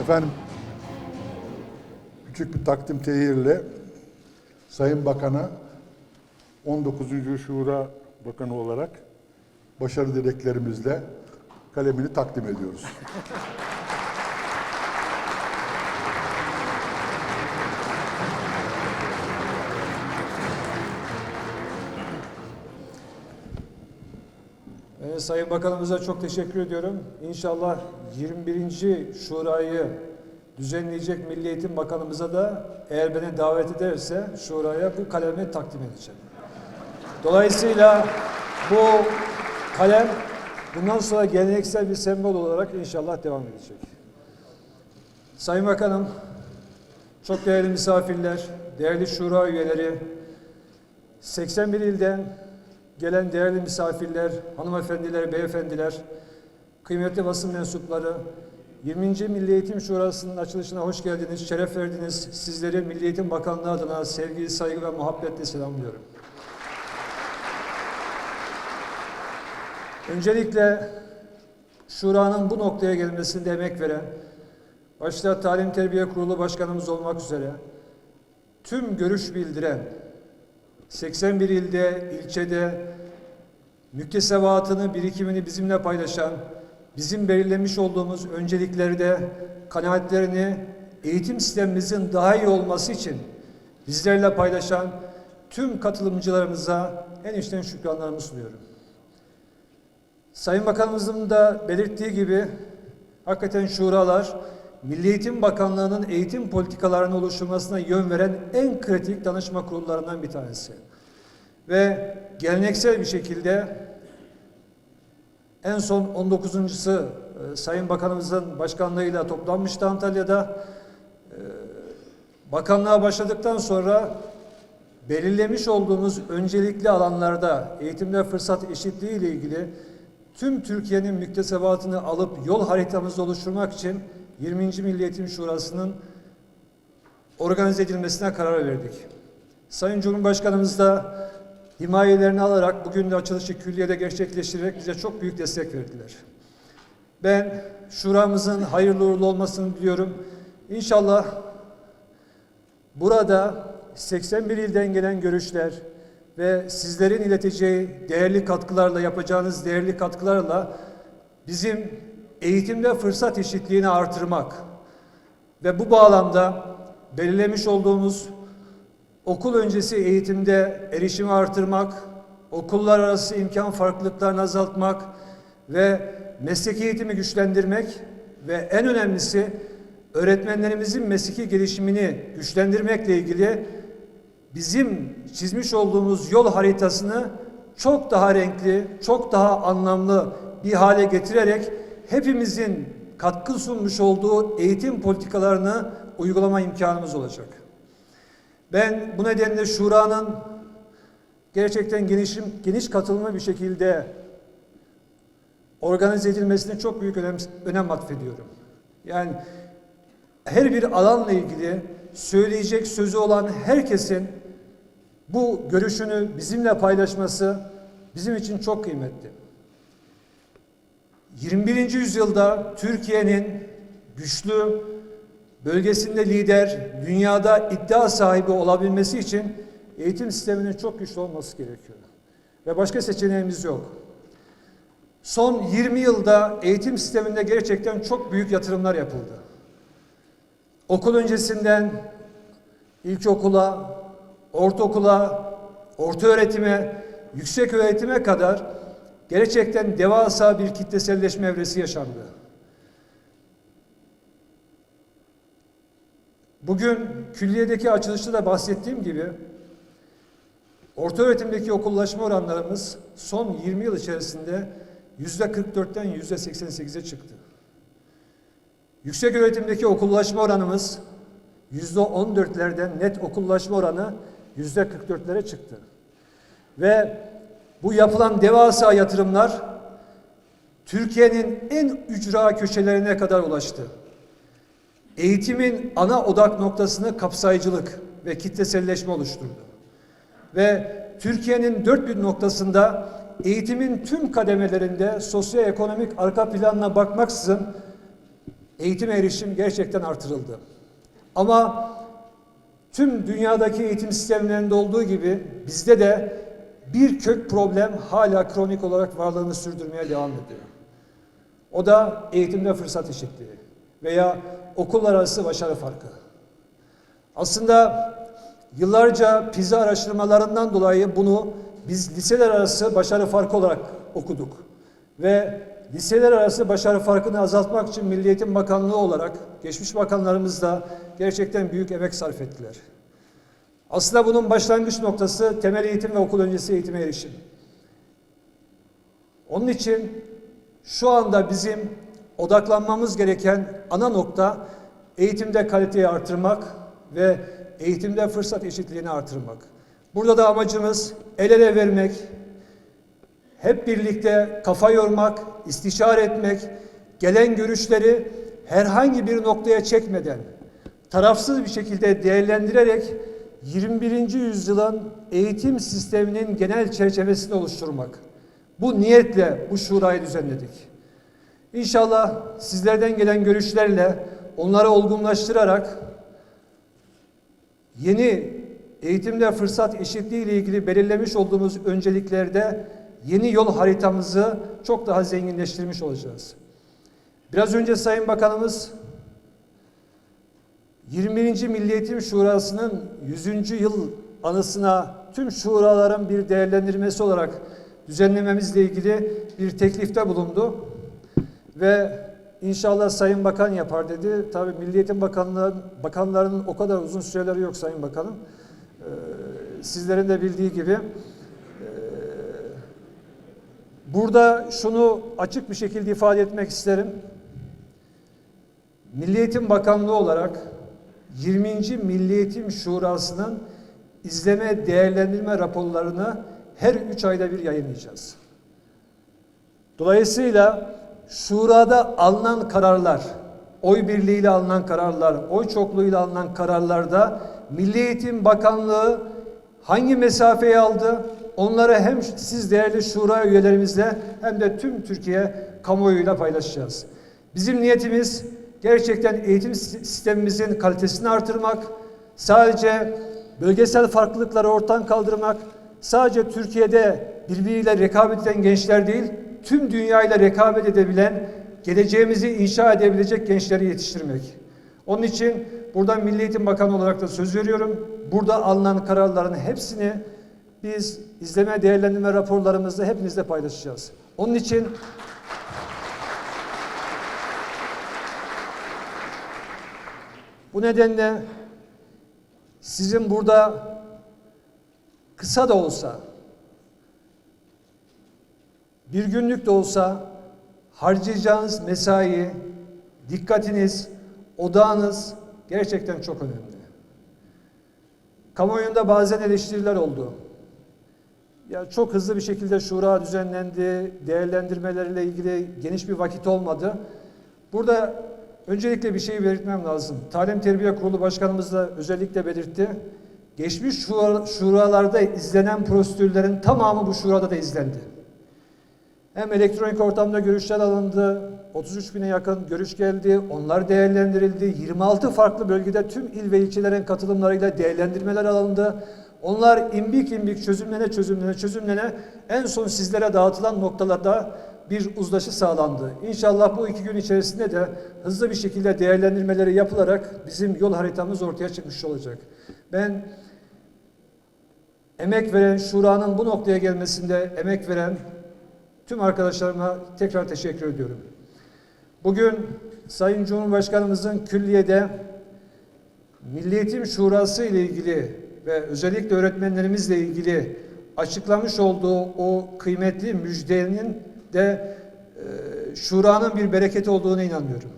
Efendim, küçük bir takdim tehirle Sayın Bakan'a 19. Şura Bakanı olarak başarı dileklerimizle kalemini takdim ediyoruz. Ee, Sayın Bakanımıza çok teşekkür ediyorum. İnşallah 21. Şurayı düzenleyecek Milli Eğitim Bakanımıza da eğer beni davet ederse Şura'ya bu kalemi takdim edeceğim. Dolayısıyla bu kalem bundan sonra geleneksel bir sembol olarak inşallah devam edecek. Sayın Bakanım, çok değerli misafirler, değerli şura üyeleri, 81 ilden gelen değerli misafirler, hanımefendiler, beyefendiler, kıymetli basın mensupları, 20. Milli Eğitim Şurası'nın açılışına hoş geldiniz, şeref verdiniz. Sizleri Milli Eğitim Bakanlığı adına sevgi, saygı ve muhabbetle selamlıyorum. Öncelikle Şura'nın bu noktaya gelmesinde emek veren, başta Talim Terbiye Kurulu Başkanımız olmak üzere tüm görüş bildiren, 81 ilde, ilçede müktesebatını, birikimini bizimle paylaşan, bizim belirlemiş olduğumuz önceliklerde kanaatlerini eğitim sistemimizin daha iyi olması için bizlerle paylaşan tüm katılımcılarımıza en içten şükranlarımı sunuyorum. Sayın Bakanımızın da belirttiği gibi hakikaten şuralar Milli Eğitim Bakanlığı'nın eğitim politikalarının oluşturmasına yön veren en kritik danışma kurullarından bir tanesi. Ve geleneksel bir şekilde en son 19.sı e, Sayın Bakanımızın başkanlığıyla toplanmıştı Antalya'da. E, Bakanlığa başladıktan sonra belirlemiş olduğumuz öncelikli alanlarda eğitimde fırsat eşitliği ile ilgili tüm Türkiye'nin müktesebatını alıp yol haritamızı oluşturmak için 20. Milli Eğitim Şurası'nın organize edilmesine karar verdik. Sayın Cumhurbaşkanımız da himayelerini alarak bugün de açılışı külliyede gerçekleştirerek bize çok büyük destek verdiler. Ben şuramızın hayırlı uğurlu olmasını diliyorum. İnşallah burada 81 ilden gelen görüşler ve sizlerin ileteceği değerli katkılarla yapacağınız değerli katkılarla bizim eğitimde fırsat eşitliğini artırmak ve bu bağlamda belirlemiş olduğumuz okul öncesi eğitimde erişimi artırmak, okullar arası imkan farklılıklarını azaltmak ve mesleki eğitimi güçlendirmek ve en önemlisi öğretmenlerimizin mesleki gelişimini güçlendirmekle ilgili bizim çizmiş olduğumuz yol haritasını çok daha renkli, çok daha anlamlı bir hale getirerek hepimizin katkı sunmuş olduğu eğitim politikalarını uygulama imkanımız olacak. Ben bu nedenle Şura'nın gerçekten genişim, geniş katılımlı bir şekilde organize edilmesine çok büyük önem, önem atfediyorum. Yani her bir alanla ilgili söyleyecek sözü olan herkesin bu görüşünü bizimle paylaşması bizim için çok kıymetli. 21. yüzyılda Türkiye'nin güçlü, bölgesinde lider, dünyada iddia sahibi olabilmesi için eğitim sisteminin çok güçlü olması gerekiyor. Ve başka seçeneğimiz yok. Son 20 yılda eğitim sisteminde gerçekten çok büyük yatırımlar yapıldı. Okul öncesinden ilkokula, ortaokula, orta öğretime, yüksek öğretime kadar gerçekten devasa bir kitleselleşme evresi yaşandı. Bugün külliyedeki açılışta da bahsettiğim gibi orta öğretimdeki okullaşma oranlarımız son 20 yıl içerisinde yüzde 44'ten yüzde 88'e çıktı. Yüksek öğretimdeki okullaşma oranımız yüzde 14'lerden net okullaşma oranı yüzde 44'lere çıktı. Ve bu yapılan devasa yatırımlar Türkiye'nin en ücra köşelerine kadar ulaştı. Eğitimin ana odak noktasını kapsayıcılık ve kitleselleşme oluşturdu. Ve Türkiye'nin dört bir noktasında eğitimin tüm kademelerinde sosyoekonomik arka planına bakmaksızın eğitime erişim gerçekten artırıldı. Ama tüm dünyadaki eğitim sistemlerinde olduğu gibi bizde de bir kök problem hala kronik olarak varlığını sürdürmeye devam ediyor. O da eğitimde fırsat eşitliği veya okullar arası başarı farkı. Aslında yıllarca PISA araştırmalarından dolayı bunu biz liseler arası başarı farkı olarak okuduk. Ve liseler arası başarı farkını azaltmak için Milli Eğitim Bakanlığı olarak geçmiş bakanlarımız da gerçekten büyük emek sarf ettiler. Aslında bunun başlangıç noktası temel eğitim ve okul öncesi eğitime erişim. Onun için şu anda bizim odaklanmamız gereken ana nokta eğitimde kaliteyi artırmak ve eğitimde fırsat eşitliğini artırmak. Burada da amacımız el ele vermek, hep birlikte kafa yormak, istişare etmek, gelen görüşleri herhangi bir noktaya çekmeden, tarafsız bir şekilde değerlendirerek 21. yüzyılın eğitim sisteminin genel çerçevesini oluşturmak. Bu niyetle bu şurayı düzenledik. İnşallah sizlerden gelen görüşlerle onları olgunlaştırarak yeni eğitimde fırsat eşitliği ile ilgili belirlemiş olduğumuz önceliklerde yeni yol haritamızı çok daha zenginleştirmiş olacağız. Biraz önce Sayın Bakanımız 21. Milli Eğitim Şurası'nın 100. yıl anısına tüm şuraların bir değerlendirmesi olarak düzenlememizle ilgili bir teklifte bulundu. Ve inşallah Sayın Bakan yapar dedi. Tabii Milli Eğitim Bakanlığı, bakanlarının o kadar uzun süreleri yok Sayın Bakanım. Ee, sizlerin de bildiği gibi e, burada şunu açık bir şekilde ifade etmek isterim. Milli Eğitim Bakanlığı olarak 20. Milli Eğitim Şurası'nın izleme değerlendirme raporlarını her üç ayda bir yayınlayacağız. Dolayısıyla şurada alınan kararlar, oy birliğiyle alınan kararlar, oy çokluğuyla alınan kararlarda Milli Eğitim Bakanlığı hangi mesafeyi aldı? Onları hem siz değerli şura üyelerimizle hem de tüm Türkiye kamuoyuyla paylaşacağız. Bizim niyetimiz gerçekten eğitim sistemimizin kalitesini artırmak, sadece bölgesel farklılıkları ortadan kaldırmak, sadece Türkiye'de birbiriyle rekabet eden gençler değil, tüm dünyayla rekabet edebilen, geleceğimizi inşa edebilecek gençleri yetiştirmek. Onun için buradan Milli Eğitim Bakanı olarak da söz veriyorum. Burada alınan kararların hepsini biz izleme değerlendirme raporlarımızda hepinizle paylaşacağız. Onun için bu nedenle sizin burada kısa da olsa bir günlük de olsa harcayacağınız mesai, dikkatiniz, odağınız gerçekten çok önemli. Kamuoyunda bazen eleştiriler oldu. Ya çok hızlı bir şekilde şura düzenlendi, değerlendirmelerle ilgili geniş bir vakit olmadı. Burada öncelikle bir şey belirtmem lazım. Talim Terbiye Kurulu Başkanımız da özellikle belirtti. Geçmiş şura, şuralarda izlenen prosedürlerin tamamı bu şurada da izlendi. Hem elektronik ortamda görüşler alındı, 33 bine yakın görüş geldi, onlar değerlendirildi. 26 farklı bölgede tüm il ve ilçelerin katılımlarıyla değerlendirmeler alındı. Onlar imbik imbik çözümlene çözümlene çözümlene en son sizlere dağıtılan noktalarda bir uzlaşı sağlandı. İnşallah bu iki gün içerisinde de hızlı bir şekilde değerlendirmeleri yapılarak bizim yol haritamız ortaya çıkmış olacak. Ben emek veren, şuranın bu noktaya gelmesinde emek veren tüm arkadaşlarıma tekrar teşekkür ediyorum. Bugün Sayın Cumhurbaşkanımızın külliyede Milli Eğitim Şurası ile ilgili ve özellikle öğretmenlerimizle ilgili açıklamış olduğu o kıymetli müjdenin de e, şuranın bir bereketi olduğuna inanıyorum.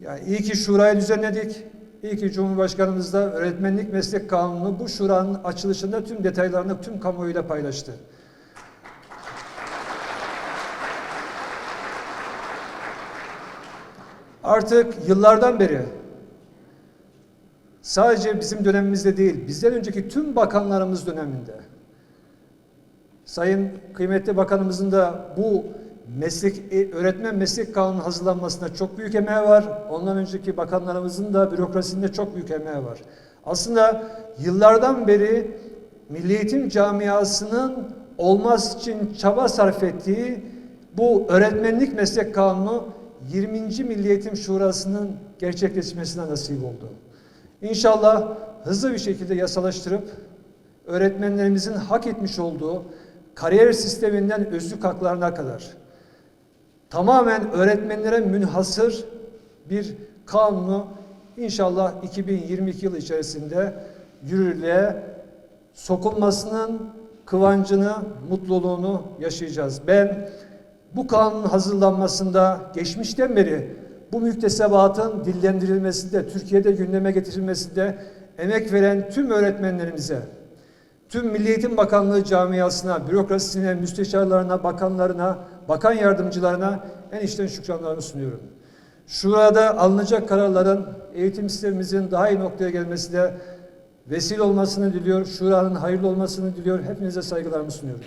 Yani iyi ki şurayı düzenledik. İyi ki Cumhurbaşkanımız da öğretmenlik meslek kanunu bu şuranın açılışında tüm detaylarını tüm kamuoyuyla paylaştı. Artık yıllardan beri sadece bizim dönemimizde değil, bizden önceki tüm bakanlarımız döneminde Sayın kıymetli bakanımızın da bu meslek e, öğretmen meslek kanunu hazırlanmasında çok büyük emeği var. Ondan önceki bakanlarımızın da bürokrasisinde çok büyük emeği var. Aslında yıllardan beri Milli Eğitim camiasının olmaz için çaba sarf ettiği bu öğretmenlik meslek kanunu 20. Milli Eğitim Şurası'nın gerçekleşmesine nasip oldu. İnşallah hızlı bir şekilde yasalaştırıp öğretmenlerimizin hak etmiş olduğu kariyer sisteminden özlük haklarına kadar tamamen öğretmenlere münhasır bir kanunu inşallah 2022 yılı içerisinde yürürlüğe sokulmasının kıvancını, mutluluğunu yaşayacağız. Ben bu kanunun hazırlanmasında geçmişten beri bu müktesebatın dillendirilmesinde, Türkiye'de gündeme getirilmesinde emek veren tüm öğretmenlerimize, tüm Milli Eğitim Bakanlığı camiasına, bürokrasisine, müsteşarlarına, bakanlarına, bakan yardımcılarına en içten şükranlarımı sunuyorum. Şurada alınacak kararların eğitim sistemimizin daha iyi noktaya gelmesine vesile olmasını diliyor. Şuranın hayırlı olmasını diliyor. Hepinize saygılarımı sunuyorum.